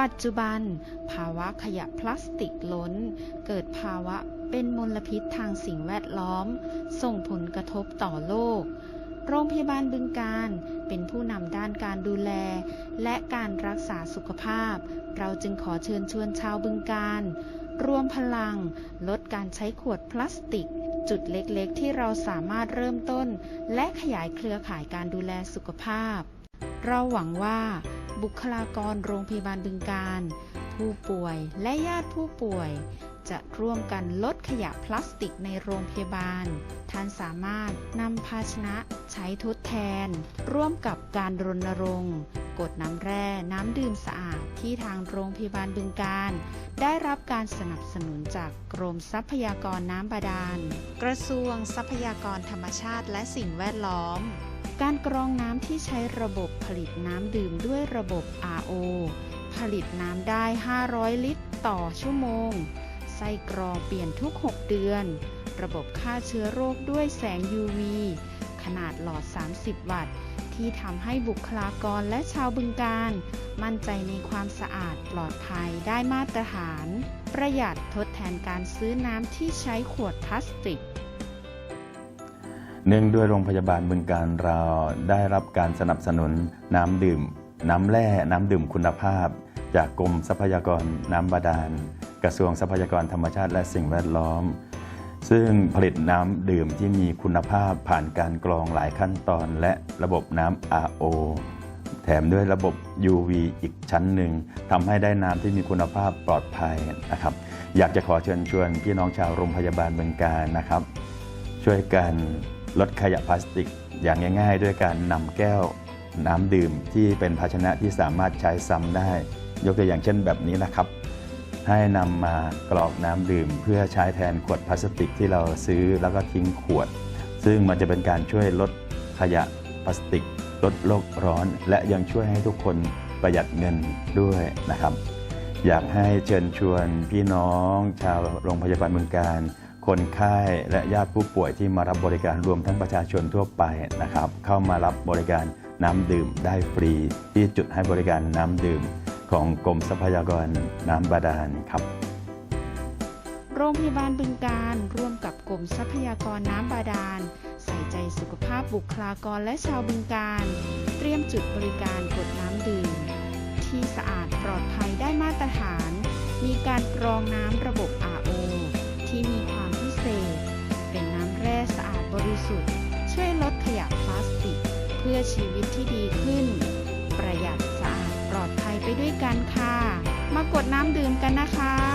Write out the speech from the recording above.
ปัจจุบัน ภาวะขยะพลาสติกล้น เกิดภาวะเป็นมลพิษทางสิ่งแวดล้อม ส่งผลกระทบต่อโลก โรงพยาบาลบึงการเป็นผู้นำด้านการดูแล และการรักษาสุขภาพ เราจึงขอเชิญชวนชาวบึงการรวมพลัง ลดการใช้ขวดพลาสติก จุดเล็กๆ ที่เราสามารถเริ่มต้น และขยายเครือข่ายการดูแลสุขภาพ เราหวังว่า บุคลากรโรงพยาบาลบึงการ ผู้ป่วยและญาติผู้ป่วย จะร่วมกันลดขยะพลาสติกในโรงพยาบาล ท่านสามารถนำภาชนะใช้ทดแทน ร่วมกับการรณรงค์กดน้ำแร่น้ำดื่มสะอาดที่ทางโรงพยาบาลบึงการ ได้รับการสนับสนุนจากกรมทรัพยากรน้ำบาดาล กระทรวงทรัพยากรธรรมชาติและสิ่งแวดล้อม การกรองน้ำที่ใช้ระบบผลิตน้ำดื่มด้วยระบบ RO ผลิตน้ำได้ 500 ลิตรต่อชั่วโมง ไส้กรองเปลี่ยนทุก 6 เดือน ระบบฆ่าเชื้อโรคด้วยแสง UV ขนาดหลอด 30 วัตต์ ที่ทำให้บุคลากรและชาวบึงการ มั่นใจในความสะอาดปลอดภัยได้มาตรฐาน ประหยัดทดแทนการซื้อน้ำที่ใช้ขวดพลาสติก เนื่องด้วยโรงพยาบาลบึงการเราได้รับการสนับสนุนน้ำดื่ม น้ำแร่น้ำดื่มคุณภาพ จากกรมทรัพยากรน้ำบาดาล กระทรวงทรัพยากรธรรมชาติและสิ่งแวดล้อม ซึ่งผลิตน้ำดื่มที่มีคุณภาพผ่านการกรองหลายขั้นตอน และระบบน้ำ RO แถมด้วยระบบ UV อีกชั้นหนึ่งทำให้ได้น้ำที่มีคุณภาพปลอดภัยนะครับ อยากจะขอเชิญชวนพี่น้องชาวโรงพยาบาลบึงการนะครับ ช่วยกัน ลดขยะพลาสติกอย่างง่าย ๆ ด้วยการนำแก้วน้ำดื่มที่เป็นภาชนะที่สามารถใช้ซ้ำได้ ยกตัวอย่างเช่นแบบนี้นะครับ ให้นำมากรอกน้ำดื่ม เพื่อใช้แทนขวดพลาสติกที่เราซื้อแล้วก็ทิ้งขวด ซึ่งมันจะเป็นการช่วยลดขยะพลาสติก ลดโลกร้อน และยังช่วยให้ทุกคนประหยัดเงินด้วยนะครับ อยากให้เชิญชวนพี่น้องชาวโรงพยาบาลเมืองการ คนไข้และญาติผู้ป่วยที่มารับบริการรวมทั้งประชาชนทั่วไปนะครับ เข้ามารับบริการน้ำดื่มได้ฟรี ที่จุดให้บริการน้ำดื่มของกรมทรัพยากรน้ำบาดาลครับ โรงพยาบาลบึงการร่วมกับกรมทรัพยากรน้ำบาดาล ใส่ใจสุขภาพบุคลากรและชาวบึงการ เตรียมจุดบริการกดน้ำดื่ม ที่สะอาดปลอดภัยได้มาตรฐาน มีการกรองน้ำระบบ RO ที่มีความ เป็นน้ำแร่สะอาดบริสุทธิ์ ช่วยลดขยะพลาสติก เพื่อชีวิตที่ดีขึ้น ประหยัดสะอาดปลอดภัยไปด้วยกันค่ะ มากดน้ำดื่มกันนะคะ